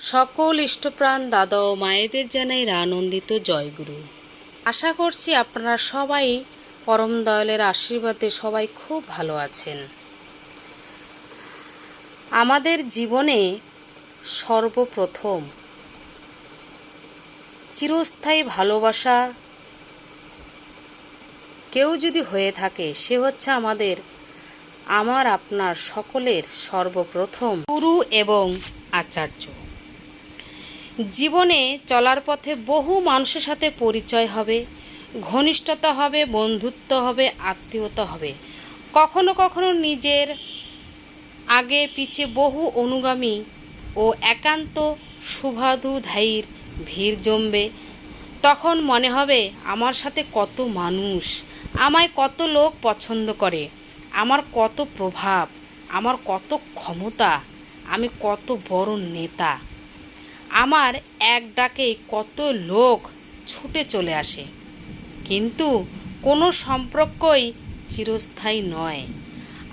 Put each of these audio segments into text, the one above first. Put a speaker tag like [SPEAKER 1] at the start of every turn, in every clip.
[SPEAKER 1] সকল ইষ্টপ্রাণ দাদা ও মায়েদের জানাই আনন্দিত জয়গুরু। আশা করছি আপনারা সবাই পরম দয়ালের আশীর্বাদে সবাই খুব ভালো আছেন। আমাদের জীবনে সর্বপ্রথম চিরস্থায়ী ভালোবাসা কেউ যদি হয়ে থাকে, সে হচ্ছে আমাদের, আমার, আপনার সকলের সর্বপ্রথম গুরু এবং আচার্য। জীবনে চলার পথে বহু মানুষের সাথে পরিচয় হবে, ঘনিষ্ঠতা হবে, বন্ধুত্ব হবে, আত্মীয়তা হবে। কখনো কখনো নিজের আগে পিছে বহু অনুগামী ও একান্ত শুভাধুধায়ীর ভিড় জমবে। তখন মনে হবে, আমার সাথে কত মানুষ, আমায় কত লোক পছন্দ করে, আমার কত প্রভাব, আমার কত ক্ষমতা, আমি কত বড় নেতা। আমার এক ডাকেই কত লোক ছুটে চলে আসে। কিন্তু কোনো সম্পর্কই চিরস্থায়ী নয়।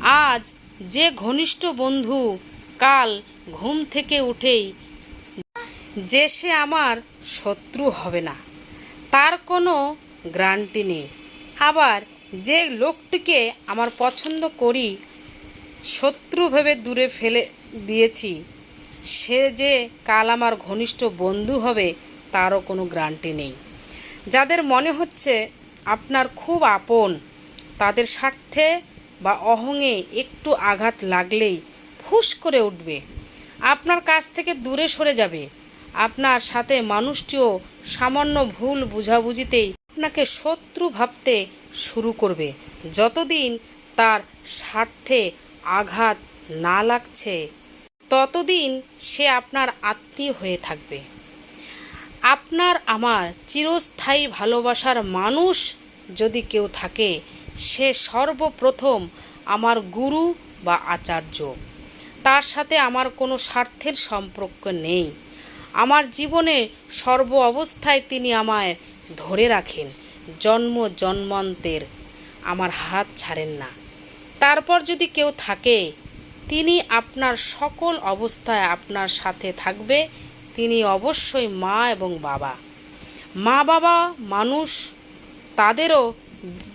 [SPEAKER 1] আজ যে ঘনিষ্ঠ বন্ধু কাল ঘুম থেকে উঠেই যে সে আমার শত্রু হবে না, তার কোনো গ্যারান্টি নেই। আবার যে লোকটিকে আমার পছন্দ করি, শত্রু ভেবে দূরে ফেলে দিয়েছি সে যে কাল আমার ঘনিষ্ঠ বন্ধু হবে, তারও কোনো গ্যারান্টি নেই। যাদের মনে হচ্ছে আপনার খুব আপন, তাদের স্বার্থে বা অহংয়ে একটু আঘাত লাগলেই ফুস করে উঠবে। আপনার কাছ থেকে দূরে সরে যাবে। আপনার সাথে মানুষটিও সামান্য ভুল বুঝাবুঝিতেই আপনাকে শত্রু ভাবতে শুরু করবে। যতদিন তার স্বার্থে আঘাত না লাগছে ততদিন সে আপনার আত্মীয় হয়ে থাকবে। আপনার আমার চিরস্থায়ী ভালোবাসার মানুষ যদি কেউ থাকে, সে সর্বপ্রথম আমার গুরু বা আচার্য। তার সাথে আমার কোনো স্বার্থের সম্পর্ক নেই। আমার জীবনে সর্ব অবস্থায় তিনি আমায় ধরে রাখেন, জন্ম জন্মান্তের। আমার হাত ছাড়েন না। তারপর যদি কেউ থাকে তিনি আপনার সকল অবস্থায় আপনার সাথে থাকবে। তিনি অবশ্যই মা এবং বাবা। মা, বাবা, মানুষ, তাদেরও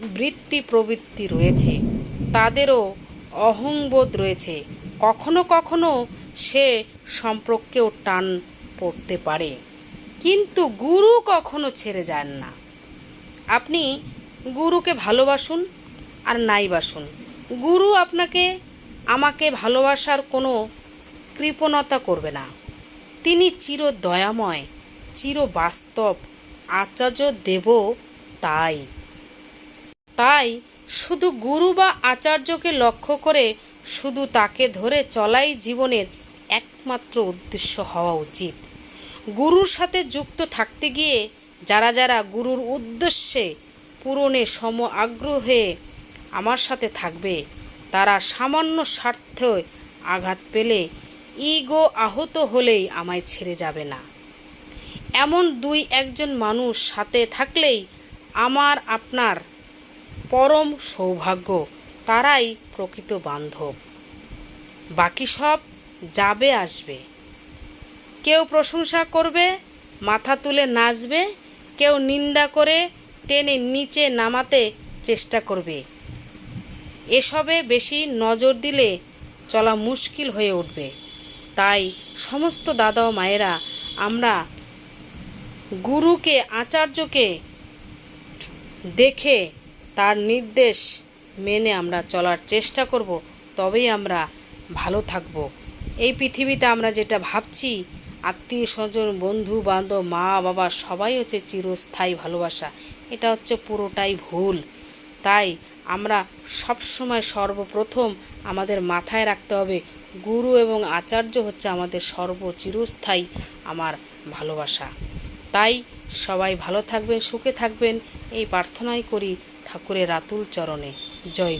[SPEAKER 1] বৃত্তি প্রবৃত্তি রয়েছে। তাদেরও অহংবোধ রয়েছে। কখনো কখনো সে সম্পর্কেও টান পড়তে পারে। কিন্তু গুরু কখনো ছেড়ে যান না। আপনি গুরুকে ভালোবাসুন আর নাই বাসুন। গুরু আপনাকে আমাকে ভালোবাসার কোনো কৃপণতা করবে না। তিনি চির দয়াময় চির বাস্তব আচার্য দেব তাই। তাই শুধু গুরু বা আচার্যকে লক্ষ্য করে শুধু তাকে ধরে চলাই জীবনের একমাত্র উদ্দেশ্য হওয়া উচিত। গুরুর সাথে যুক্ত থাকতে গিয়ে যারা যারা গুরুর উদ্দেশ্যে পূরণে সম আগ্রহে আমার সাথে থাকবে তারা সামান্য স্বার্থে আঘাত পেলে ইগো আহত হলেই আমায় ছেড়ে যাবে না। এমন দুই একজন মানুষ সাথে থাকলেই আমার আপনার পরম সৌভাগ্য, তারাই প্রকৃত বান্ধব। বাকি সব যাবে আসবে। কেউ প্রশংসা করবে, মাথা তুলে নাচবে, কেউ নিন্দা করে টেনে নিচে নামাতে চেষ্টা করবে। এসবে বেশি নজর দিলে চলা মুশকিল হয়ে উঠবে। তাই সমস্ত দাদা ও মায়েরা আমরা গুরুকে, আচার্যকে দেখে তার নির্দেশ মেনে আমরা চলার চেষ্টা করব, তবেই আমরা ভালো থাকব। এই পৃথিবীতে আমরা যেটা ভাবছি, আত্মীয় স্বজন, বন্ধু, বান্ধব, মা, বাবা, সবাই হচ্ছে চিরস্থায়ী ভালোবাসা। এটা হচ্ছে পুরোটাই ভুল। তাই আমরা সবসময় সর্বপ্রথম আমাদের মাথায় রাখতে হবে, গুরু এবং আচার্য হচ্ছে আমাদের সর্বচিরস্থায়ী আমার ভালোবাসা। তাই সবাই ভালো থাকবেন, সুখে থাকবেন। এই প্রার্থনাই করি ঠাকুরের রাতুল চরণে। জয়